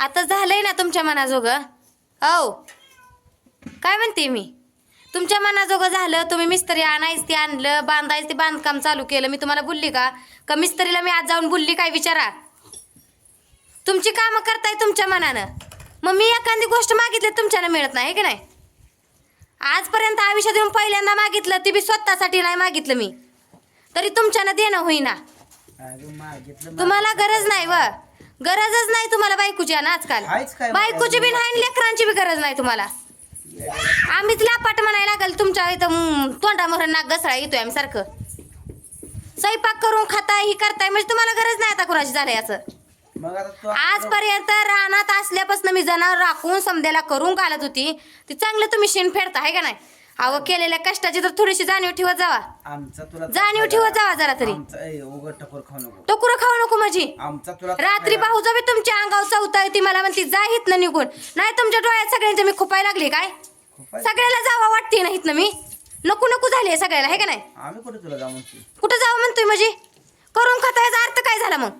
आता झालंय ना तुमच्या मनाजोगं? हो काय म्हणते मी? तुमच्या मनाजोगं झालं तुम्ही मिस्त्री आणायच ते आणलं बांधायचं ते बांधकाम चालू केलं. मी तुम्हाला बोलली का? का मिस्त्रीला मी आज जाऊन बोलली काय विचारा? तुमची कामं करताय तुमच्या मनानं. मग मी एखादी गोष्ट मागितली तुमच्याला मिळत नाही की नाही? आजपर्यंत आयुष्यात येऊन पहिल्यांदा मागितलं ती बी स्वतःसाठी नाही मागितलं मी. तरी तुमच्यानं देणं होईना. तुम्हाला गरज नाही व. गरजच नाही तुम्हाला बायकोची ना आजकाल. आहेच काय बायकोची बी नाही आणि लेकरांची बी गरज नाही तुम्हाला. आम्हीच लापाट म्हणायला लागल तुमच्या इथं तोंडामोहर नाक घसरा येतोय आम्ही सारखं. स्वयंपाक करून खाताय ही करताय म्हणजे तुम्हाला गरज नाही आता कुणाची झालंय याचं. मग आता तू आजपर्यंत रानात असल्यापासून मी जनावर राखून समद्याला करून घालत होती. ती चांगलं तुम्ही शेण फेडता आहे का नाही? अहो केलेल्या कष्टाची तर थोडीशी जाणीव ठेवत जावा. आमचा तुला जाणीव ठेवत जावा जरा तरी. आमचा ए, उघड टकोर खाऊ नको. टोकुरं खाऊ नको माझी. आमचा तुला रात्री भाऊ बी तुमच्या अंगावर चौथा ती मला म्हणती जा हितनं निघून. नाही तुमच्या डोळ्यात सगळ्यांचं मी खुपाय लागली काय? खूप आहे. सगळ्याला जावा वाटते ना हितनं मी? नको नको झाली सगळ्याला हे का नाही? आम्ही कुठे तुला जाऊ म्हणते कुठं जावं म्हणतोय म्हणजे करून खातायचा अर्थ काय झाला मग?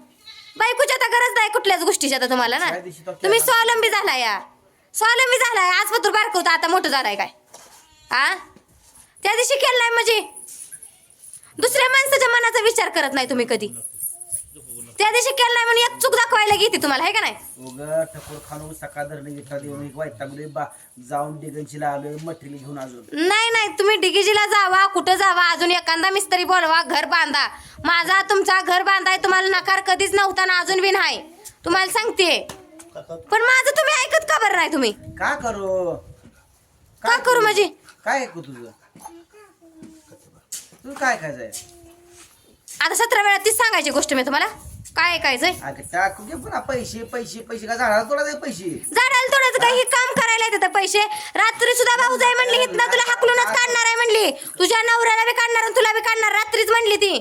बायकोची आता गरज नाही कुठल्याच गोष्टीची आता तुम्हाला ना. त्या दिवशी तो तुम्ही केला. स्वावलंबी झाला या. स्वावलंबी झालाय आज पत्र बारकवता आता मोठं झालाय काय? आ? त्या दिवशी केलाय म्हणजे? दुसऱ्या माणसाच्या मनाचा विचार करत नाही तुम्ही कधी. त्या दिवशी केलाय म्हणून एक चूक दाखवायला घेते तुम्हाला हे का नाही? सकाळ धरणं घेतला देऊन एक वैतागले बा जाऊन आलोय मटेरियल घेऊन अजून. नाही नाही तुम्ही डिगीजीला जावा कुठं जावा अजून एखादा मिस्त्री बोलवा घर बांधा. माझा तुमचा घर बांधाय तुम्हाला नकार कधीच नव्हता ना अजून बी नाही. तुम्हाला सांगते. पण माझं तुम्ही ऐकत का बरं नाही तुम्ही? का करू? का करू? म्हणजे? काय ऐकू तुझं? तू काय खायचंय? आता सतरा वेळा तीच सांगायची गोष्ट मी तुम्हाला. काय ऐकायचंय? अगं टाकू घे पुन्हा पैसे पैसे पैसे. का झाडाला तुला दे पैसे? झाडाला थोडंच काही काम करायला येतं पैसे. रात्री सुद्धा भाऊ जाई म्हणली हिथनं तुला हाकलूनच काढणार आहे म्हणली. तुझ्या नवऱ्याला बी काढणार आणि तुला बी काढणार रात्रीच म्हणली ती.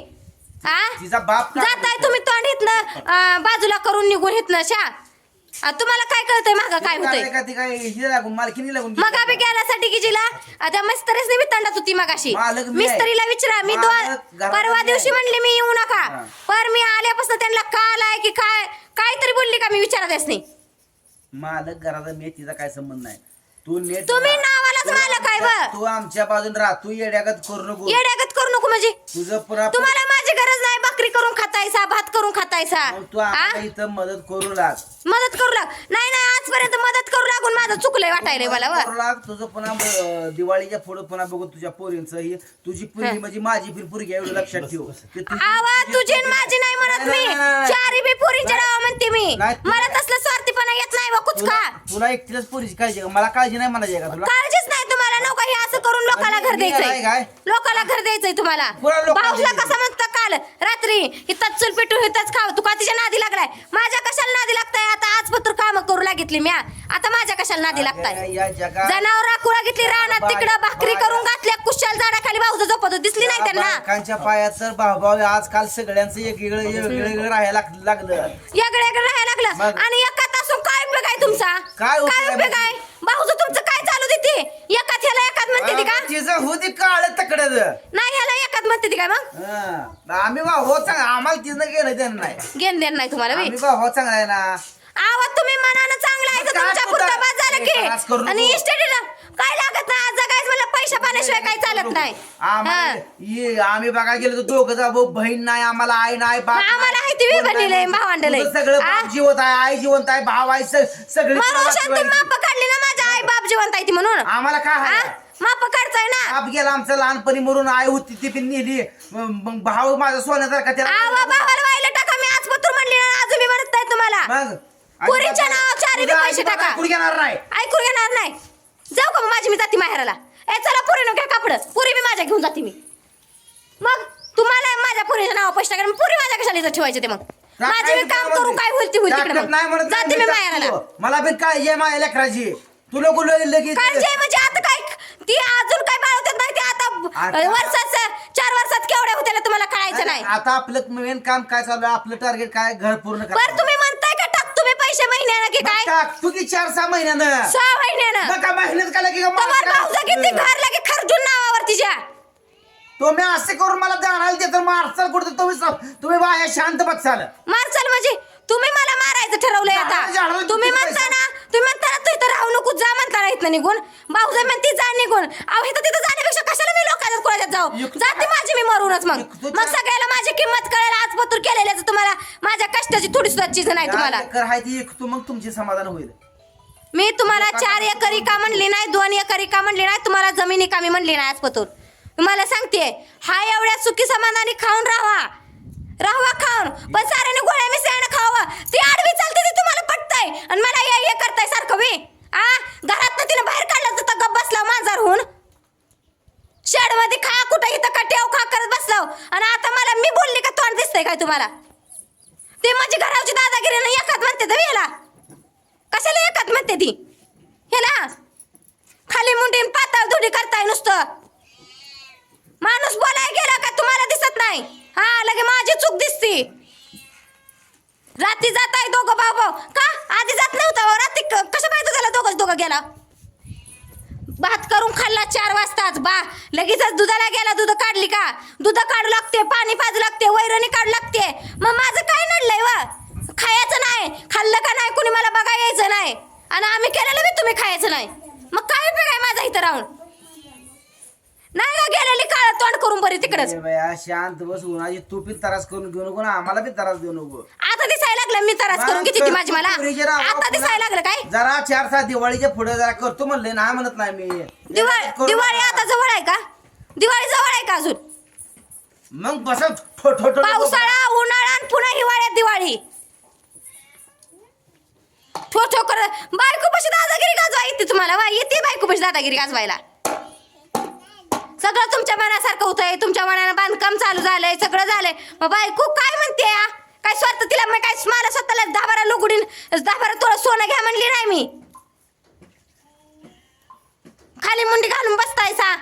हा तिचा बाप जाताय तुम्ही तोंड अं, बाजूला करून निघून हितनं शा आ, तुम्हाला काय कळतंय? माग काय होतंय? का ती काय हिला लागून मालकीनी लागून मग आम्ही गेल्यासाठी की जिला? त्या मिस्त्रीच वितंडात होती मगाशी. मालक मी आहे. मिस्त्रीला विचारा मी दोन घरात परवा मी दिवशी आहे. म्हणली मी येऊ नका. हा. पर मी आल्यापासून त्यांना का आलाय की काय काहीतरी बोलली का? मी विचारत नाही. मालक घराचा मी तिचा काय संबंध नाही. तू नेट तुम्ही. नावालाच तू मालक आहे व. तू आमच्या बाजून राहा. तू येड्यागत करू नको. येड्यागत करू नको म्हणजे. तुझं पुन्हा तुम्हाला गरज नाही भाकरी करून खातायचा भात करून खातायचा मग तू? आम्हाला इथं मदत करू लाग मदत करू लाग नाही नाही आजपर्यंत मदत करू लागून माझं चुकलंय वाटायलंय मला व. करू लाग तुझं पुन्हा अं, दिवाळीच्या पुढे पुन्हा बघू तुझ्या पोरींचं ही तुझी पुरी. म्हणजे माझी फिर पुरी एवढं लक्षात ठेव ते तुझी- आवा तुझी आणि माझी नाही म्हणत नाही, मी नाही, नाही. चारी बी पुरींच्या. नावा म्हणते मी नाही, तुला- मला तसलं स्वार्थीपणा येत नाही व कुचका तुला तुला एकटीलाच पोरीची काळजी आहे का? मला काळजी नाही म्हणायची आहे का तुला काळजीच नाही तुम्हाला नको हे असं करून लोकाला आणि घर मी काय द्यायचंय काय? लोकाला घर द्यायचंय तुम्हाला कोणाला लोकाला भाऊला द्यायचंय? कसं म्हणतं काल रात्री इथंच चुल पेटू इथंच खाव. तू का तिच्या नादी लागलाय? माझ्या कशाला नादी लागताय? आता आज पत्र काम करू लागितली म्या. आता माझ्या कशाला नादी लागताय? जनावर राखू लागितली रानात बाय- तिकडं भाकरी करून घातल्या कुशाल झाडाखाली भाऊचं झोपत होतं. दिसली नाही त्यांना. बायकांच्या पायात तर भाऊ भाऊ आजकाल सगळ्यांचं एक वेगळं वेगळं राहायला लाग- लागलं. याकडे याकडे राहायला लागलं. मग? आणि एका तासून काय उपयोग आहे तुमचा? काय उपयोग आहे उपयोग आहे? भाऊचं तुमचं काय चालू देते? एकात ह्याला एकात म्हणते ती का? तिचं होती काळ तकडच नाही म्हणते ती काय मग आम्ही बा हो चांगला आम्हाला तिचं गेलं त्यानं नाही घेण देण नाही तुम्हाला बी. आम्ही बा हो चांगला आहे ना आवाज तुम्ही मनानं चांगला आहे मग काय तुमच्या पुरता बस झालं त्रास करू की नको. आणि इस्टेटीला काय लागत नाही आज जगायचं मला पैसा पाण्याशिवाय काय चालत नाही आम्हाला हा. ये- आम्ही बघा गेलो तर दोघं जा भाऊ बहीण नाही आम्हाला आई नाही बाप मग नाही. आम्हाला आहे ती बी कोण आहे, भावंडाला आहे. तुझं सगळं आ? जिवंत आहे आई जिवंत आहे भाव आहे सगळे तुला तुम्ही. माप काढली ना माझ्या आई बाप जिवंत आहे ती म्हणून आम्हाला काय? माप काढताय ना. बाप गेला आमचं लहानपणी मरून आई होती ती पण नेली. मग मग भाऊ माझा सोन्यासारखा आवा त्याला? भावाला व्हायला टाका मी आज पत्र म्हणली ना अजून मी म्हणत नाही तुम्हाला. मग? पोरींच्या नावावर चारी बी पैसे टाका. घेणार नाही. ऐकून घेणार नाही. जाऊ का मग माझी मी जाते माहेराला. ए चला पुरी घ्या कापड. पुरी बी माझ्या घेऊन जाते मी. मग तुम्हाला माझ्या पुरीच्या नाव पैसे टाका पुरी माझ्या कशाला इथं ठेवायचे ते मग? माझे मी काम करू काय होईल ते होईल तिकडे टाकत नाही मग म्हणत जाते नाही मी मी माहेराला. टाकतो. मला पण काळजी आहे माझ्या लेकराची. तुला कुठं लगेच काळजी आहे म्हणजे काय ती अजून काय बाळवतात नाही ते आता आता- वर्षात चार वर्षात केवढ्या होत्याला तुम्हाला कळायचं नाही. आता आपलं मेन काम काय चालू आहे? आपलं टार्गेट काय? घर पूर्ण बरं करायचं. तुम्ही म्हणताय का टाक तुम्ही पैसे महिन्यानं की काय? टाक. तू की चार सहा महिन्यानं? सहा महिन्यानं. काय महिन्यात काय लगे का मला तवर भाऊजा किती घर लगे खर्जून नावावर तिच्या तुम्ही असे करून मला जाणार ते तर मारचाल कुठं तुम्ही स- तुम्ही बाया शांत बसाल. मारचाल म्हणजे? तुम्ही मला मारायचं ठरवलंय झाडाला- आता झाडाला तुम्ही किती म्हणताय इथनं निघून भाऊजाई म्हणते जा निघून. अहो इथं तिथं जाण्यापेक्षा कशाला मी लोकांच्या कोणाच्यात जाऊ? जाते माझी मी मरूनच मग. मग सगळ्याला माझी किंमत कळेल आज पतूर केलेल्याचं तुम्हाला माझ्या कष्टाची थोडी सुद्धा चीज नाही तुम्हाला. कर आहे ती? एक तू मग तुमचे समाधान होईल. मी तुम्हाला चार एकरी का म्हणली नाही दोन एकरी का म्हणली नाही तुम्हाला जमिनी का मी म्हणली नाही आज पतूर तुम्हाला सांगते हा एवढ्या सुखी समाधानी खाऊन राहा. राहावा खाऊन. पण साऱ्याने गोळ्या मिसळ्यानं खावा. ती आडवी चालते ती तुम्हाला पटतंय. आणि मला ये करताय सारखं मी आ घरात तिने बाहेर काढलं तर गप बसला मांजर होऊन शेडमध्ये खा कुठं इथं का टेव खा आणि आता मला मी बोलली का तोंड दिसतंय काय तुम्हाला? ते माझी घरावची दादागिरी नाही एकात म्हणते तर याला कशाला एकात म्हणते ती? ह्याला? खाली मुंडी पाताळ धुडी करताय नुसतं. माणूस बोलाय गेला का तुम्हाला दिसत नाही? हा लगे माझी चूक दिसते. रात्री जात आहे दोघं भाऊ भाऊ. का? आधी जात नव्हता हो, रात्री कसं पाहिजे झाला दोघंच दोघं गेला? भात करून खाल्ला चार वाजताच बा लगेचच दुधाला गेला दूध काढली का? दूध काढू लागते पाणी पाजू लागते वैरणी काढू लागते. मग माझं काय नडलंय वा? खायचं नाही. खाल्लं का नाही कुणी मला बघा यायचं नाही. आणि आम्ही केलेलं बी तुम्ही खायचं नाही. मग काय उपयोग आहे माझा इथं राहून? नाही का गेलेली काळ तोंड करून बरी तिकडच. शांत बस उन्हाची तू पण त्रास करून घेऊ नको ना. आम्हाला बी त्रास देऊ नको. दिसायला लागलं मी त्रास करून किती ती माझी मला. पुरीचे राव, आता दिसायला लागलं काय? जरा चार सहा दिवाळीच्या पुढे जरा करतो म्हणले ना म्हणत नाही मी. दिवाळी करू दिवाळी नका. आता जवळ आहे का? दिवाळी जवळ आहे का अजून? मग बस ठो ठो ठो पावसाळा उन्हाळा आणि पुन्हा हिवाळ्यात दिवाळी. ठो ठो कर. बायको पशी दादागिरी गाजवा येते तुम्हाला वा येते बायको पशी दादागिरी गाजवायला. सगळं तुमच्या मनासारखं होतंय तुमच्या मनानं बांधकाम चालू झालंय सगळं झालंय. मग बायको काय म्हणते या? काय स्वार्थ तिला मग काय मला स्वतःला दहा बारा लुगडीन दहा बारा थोडं सोनं घ्या म्हणली नाही मी. खाली मुंडी घालून बसतायसा.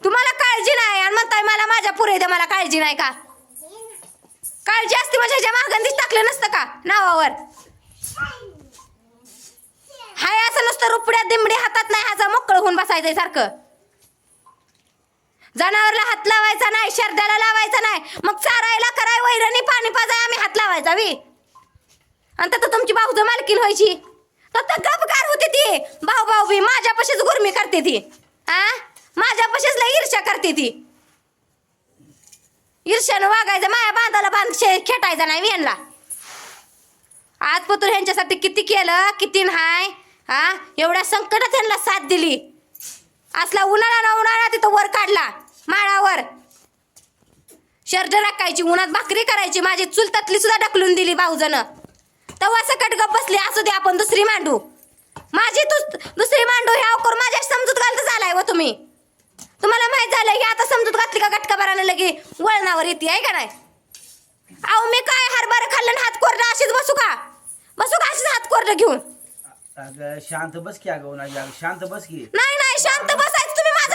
तुम्हाला काळजी नाही आणि म्हणताय मला माझ्या पुरे दे मला काळजी नाही का? काळजी असते म्हणजे माझ्या ह्याच्या मागंदीच टाकलं नसतं का नावावर? हाय असं नसतं रुपड्या दिमडी हातात नाही ह्याचा मोकळं होऊन बसायचंय सारखं. जनावरला हात लावायचा नाही शरद्याला लावायचा नाही. मग चारायला कराय वैरणी पाणी पाजाय आम्ही हात लावायचा वी आणि तर तुमची भाऊज मालकीन व्हायची. तर गपकार होती ती. भाऊ भाऊ बी माझ्यापाशीच गुरमी करते ती. आ? माझ्यापाशीच लय ईर्ष्या करते ती. ईर्ष्यानं वागायचं माया बांधाला बांध शे- खेटायचा नाही यांना आज पतूर ह्यांच्यासाठी किती केलं किती नाही हा एवढ्या संकटात ह्यांना साथ दिली. असला उन्हाळा ना उन्हाळा तिथं वर काढला. माळावर. शर्ट राखायची उन्हात भाकरी करायची माझी चुलतातली सुद्धा ढकलून दिली भाऊजनं. तेव्हा सकट गप बसली असू दे आपण दुसरी मांडू. माझी तू दुसरी मांडू ह्या अवकर माझ्या समजूत घालत झालाय व तुम्ही. तुम्हाला माहीत झालं की आता समजूत घातली का गटका लगे? वळणावर येते आहे का नाही? अहो मी काय हरभरा खाल्लं हात कोरडं अशीच बसू का? बसू का अशीच हात कोरडं घेऊन? शांत बस की अगं शांत बस की. नाही नाही शांत बसायचं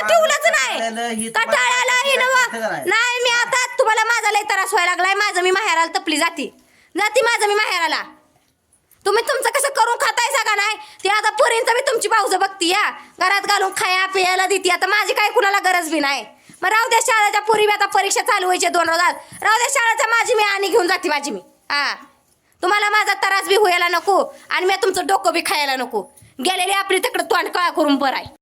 ठेवलंच नाही. कटाळ्याला ही नव. नाही? मी आता तुम्हाला माझा लय त्रास व्हायला लागलाय. माझं मी माहेराला तपली जाती. जाती माझं मी माहेराला तुम्ही तुमचं कसं करून खाताय का नाही? ते आता पोरींचं बी तुमची भाऊज बघती या. घरात घालून खाया पियाला देते. आता माझी काय कुणाला गरज बी नाही. मग राहू द्या शाळेच्या पोरी आता परीक्षा चालू व्हायचे दोन रोजात. राहू द्या शाळेच्या माझी मी आणि घेऊन जाते माझी मी. हा. तुम्हाला माझा त्रास बी व्हायला नको आणि मी तुमचं डोकं बी खायला नको. गेलेली आपली तिकडं तोंड कळा करून बरं आहे